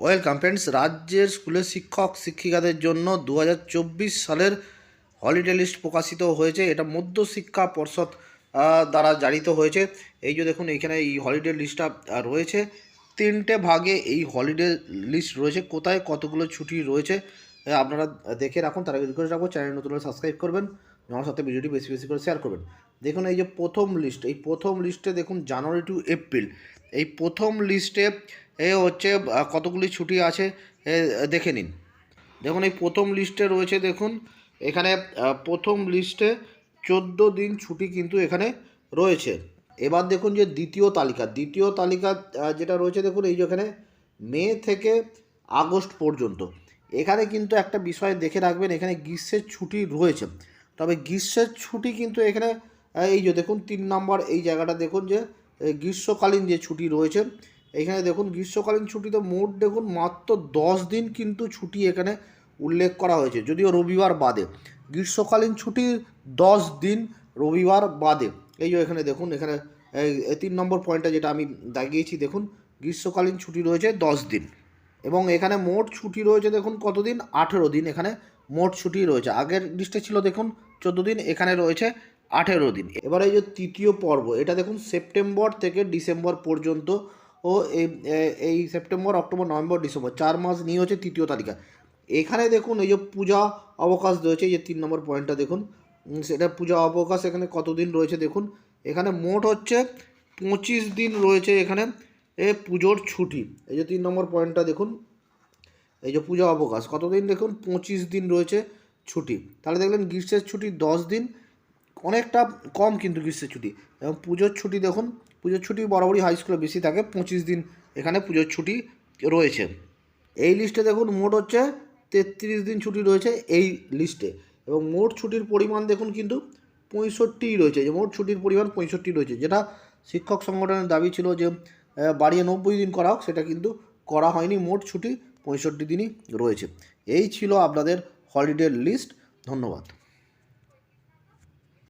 Welcome friends, রাজ্যের স্কুলের শিক্ষক, শিক্ষিকাদের জন্য দু হাজার চব্বিশ সালের হলিডে লিস্ট প্রকাশিত হয়েছে। এটা মধ্য শিক্ষা পর্ষদ দ্বারা জারিত হয়েছে। এই যে দেখুন, এইখানে এই হলিডে লিস্টটা রয়েছে। তিনটে ভাগে এই হলিডে লিস্ট রয়েছে। কোথায় কতগুলো ছুটি রয়েছে আপনারা দেখে রাখুন। তার রিকোয়েস্ট রাখব চ্যানেল নতুন সাবস্ক্রাইব করবেন। আমার সাথে ভিডিওটি বেশি বেশি করে শেয়ার করবেন। দেখুন, এই যে প্রথম লিস্ট এই প্রথম লিস্টে দেখুন জানুয়ারি টু এপ্রিল এই প্রথম লিস্টে এ হচ্ছে কতগুলি ছুটি আছে দেখে নিন। দেখুন, এই প্রথম লিস্টে রয়েছে, দেখুন, এখানে প্রথম লিস্টে চোদ্দ দিন ছুটি কিন্তু এখানে রয়েছে। এবার দেখুন যে দ্বিতীয় তালিকা দ্বিতীয় তালিকা যেটা রয়েছে, দেখুন, এই যে এখানে মে থেকে আগস্ট পর্যন্ত। এখানে কিন্তু একটা বিষয় দেখে রাখবেন, এখানে গ্রীষ্মের ছুটি রয়েছে। তবে গ্রীষ্মের ছুটি কিন্তু এখানে এই যে দেখুন তিন নম্বর এই জায়গাটা দেখুন যে গ্রীষ্মকালীন যে ছুটি রয়েছে, এখানে দেখুন গ্রীষ্মকালীন ছুটিতে মোট দেখুন মাত্র দশ দিন কিন্তু ছুটি এখানে উল্লেখ করা হয়েছে, যদিও রবিবার বাদে। গ্রীষ্মকালীন ছুটি দশ দিন রবিবার বাদে। এই যে এখানে দেখুন, এখানে তিন নম্বর পয়েন্টটা যেটা আমি দাগিয়েছি, দেখুন গ্রীষ্মকালীন ছুটি রয়েছে দশ দিন। এবং এখানে মোট ছুটি রয়েছে দেখুন কতদিন? আঠেরো দিন এখানে মোট ছুটি রয়েছে। আগের লিস্টে ছিল দেখুন, চোদ্দ দিন, এখানে রয়েছে আঠেরো দিন। এবার এই যে তৃতীয় পর্ব, এটা দেখুন সেপ্টেম্বর থেকে ডিসেম্বর পর্যন্ত ও এই সেপ্টেম্বর, অক্টোবর, নভেম্বর, ডিসেম্বর, চার মাস নিয়ে হচ্ছে তৃতীয় তালিকা। এখানে দেখুন এই যে পূজা অবকাশ রয়েছে, এই যে তিন নম্বর পয়েন্টটা দেখুন। সেটা পূজা অবকাশ, এখানে কতদিন রয়েছে দেখুন। এখানে মোট হচ্ছে পঁচিশ দিন রয়েছে এখানে এ, পুজোর ছুটি। এই যে তিন নম্বর পয়েন্টটা দেখুন এই যে পূজা অবকাশ, কতদিন দেখুন? পঁচিশ দিন রয়েছে ছুটি। তাহলে দেখলেন গ্রীষ্মের ছুটি দশ দিন, অনেকটা কম কিন্তু গ্রীষ্মের ছুটি। এবং পুজোর ছুটি দেখুন, পুজোর ছুটি বরাবরই হাই স্কুলে বেশি থাকে, পঁচিশ দিন এখানে পুজোর ছুটি রয়েছে। এই লিস্টে দেখুন, মোট হচ্ছে তেত্রিশ দিন ছুটি রয়েছে এই লিস্টে এবং মোট ছুটির পরিমাণ দেখুন কিন্তু পঁয়ষট্টি রয়েছে, যে মোট ছুটির পরিমাণ পঁয়ষট্টি রয়েছে, যেটা শিক্ষক সংগঠনের দাবি ছিল যে বাড়িয়ে নব্বই দিন করা হোক, সেটা কিন্তু করা হয়নি, মোট ছুটি পঁয়ষট্টি দিনই রয়েছে। এই ছিল আপনাদের হলিডে লিস্ট ধন্যবাদ।